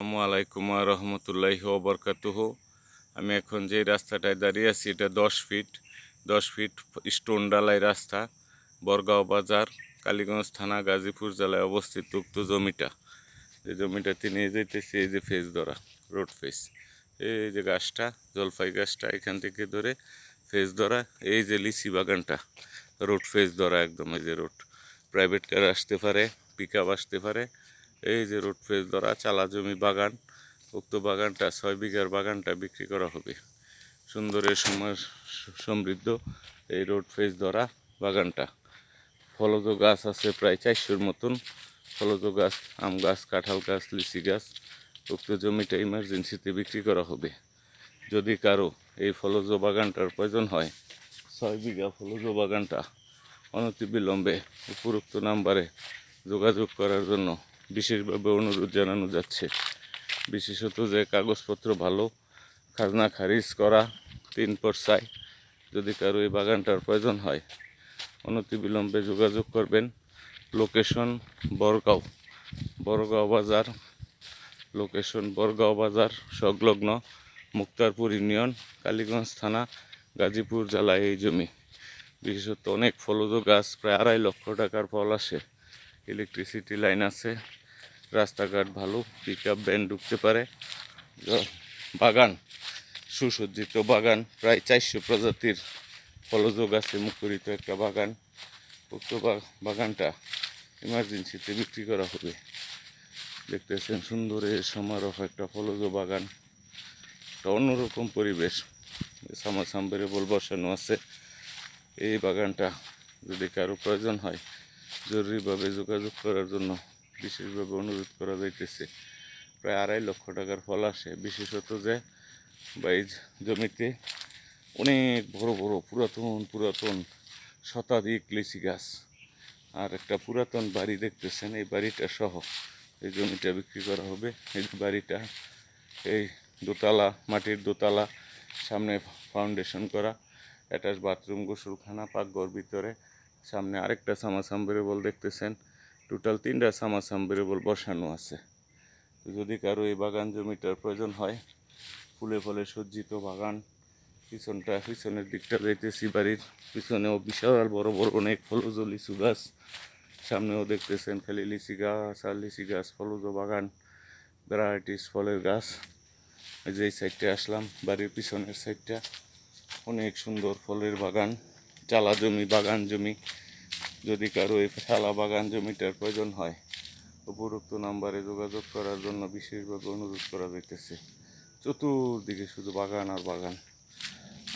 আসসালামু আলাইকুম রহমতুল্লাহ বরকাতুহ। আমি এখন যে রাস্তাটায় দাঁড়িয়ে আছি, এটা দশ ফিট দশ ফিট স্টোন ডালাই রাস্তা, বরগাঁও বাজার, কালীগঞ্জ থানা, গাজীপুর জেলায় অবস্থিত উক্ত জমিটা। যে জমিটাতে নিয়ে যেতেছি এই যে ফেস ধরা, রোড ফেস। এই যে গাছটা, জলপাই গাছটা, এখান থেকে ধরে ফেস ধরা, এই যে লিচি বাগানটা, রোড ফেস ধরা একদম, এই যে রোড। প্রাইভেট কার আসতে পারে পিক আসতে পারে এই যে রোড ফেস ধরা, চালা জমি বাগান, উক্ত বাগানটা, ছয় বিঘার বাগানটা বিক্রি করা হবে। সুন্দরের সময় সমৃদ্ধ এই রোড ফেস ধরা বাগানটা। ফলজ গাছ আছে প্রায় চারশোর মতন। ফলজ গাছ, আম গাছ, কাঁঠাল গাছ, লিচি গাছ, উক্ত জমিটা ইমার্জেন্সিতে বিক্রি করা হবে। যদি কারও এই ফলজ বাগানটার প্রয়োজন হয়, ছয় বিঘা ফলজ বাগানটা অনতিবিলম্বে উপরোক্ত নাম্বারে যোগাযোগ করার জন্য বিশেষভাবে অনুরোধ জানানো যাচ্ছে। বিশেষত যে কাগজপত্র ভালো, খাজনা খারিজ করা, তিন পর্সায় যদি কারও এই বাগানটার প্রয়োজন হয়, অনতিবিলম্বে যোগাযোগ করবেন। লোকেশন বরগাঁও বরগাঁও বাজার, লোকেশন বরগাঁও বাজার, সংলগ্ন মুক্তারপুর ইউনিয়ন, কালীগঞ্জ থানা, গাজীপুর জেলায় এই জমি। বিশেষত অনেক ফলজ গাছ, প্রায় আড়াই লক্ষ টাকার ফল আসে। ইলেকট্রিসিটি লাইন আছে রাস্তাঘাট ভালো পিক আপ ভ্যান ঢুকতে পারে। বাগান, সুসজ্জিত বাগান, প্রায় চারশো প্রজাতির ফলজ গাছে মুখরিত একটা বাগান। উক্ত বাগানটা ইমার্জেন্সিতে বিক্রি করা হবে। দেখতেছেন সুন্দর এই সমারোহ একটা ফলজ বাগান। একটা অন্যরকম পরিবেশ। সামা সাম্বারে বল বসানো আছে। এই বাগানটা যদি কারও প্রয়োজন হয়, জরুরিভাবে যোগাযোগ করার জন্য বিশেষভাবে অনুরোধ করা যাইতেছে। প্রায় আড়াই লক্ষ টাকার ফল আসে। বিশেষত যে বা এই জমিতে অনেক বড় বড় পুরাতন পুরাতন শতাধিক লিচি গাছ আর একটা পুরাতন বাড়ি দেখতেছেন। এই বাড়িটা সহ এই জমিটা বিক্রি করা হবে। এই বাড়িটা এই দোতলা, মাটির দোতলা, সামনে ফাউন্ডেশন করা, অ্যাটাচ বাথরুম, গোসলখানা, পাকঘর ভিতরে, সামনে আরেকটা সামাসাম্বেরেবল দেখতেছেন। টোটাল তিনটা সামাসাম্বেরেবল বসানো আছে। যদি কারও এই বাগান জমিটার প্রয়োজন হয়, ফুলে ফলে সজ্জিত বাগান, পিছনটা, পিছনের দিকটা যাইতেছি বাড়ির পিছনেও বিশাল বড় বড় অনেক ফলজ লিচু গাছ, সামনেও দেখতেছেন খালি লিচি গাছ আর লিচি গাছ ফলজ বাগান, ভ্যারাইটিস ফলের গাছ। যে এই সাইডটা আসলাম, বাড়ির পিছনের সাইডটা অনেক সুন্দর ফলের বাগান চালা জমি, বাগান জমি। যদি কারও এই চালা বাগান জমিটার প্রয়োজন হয়, উপরোক্ত নাম্বারে যোগাযোগ করার জন্য বিশেষভাবে অনুরোধ করা যাইতেছে। চতুর্দিকে শুধু বাগান আর বাগান।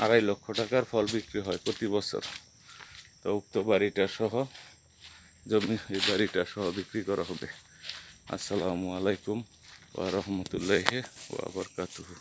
আড়াই লক্ষ টাকার ফল বিক্রি হয় প্রতি বছর। তো উক্ত বাড়িটা সহ, জমি এই বাড়িটা সহ বিক্রি করা হবে। আসসালামু আলাইকুম ওয়া রহমতুল্লাহি ওয়া বারকাতুহু।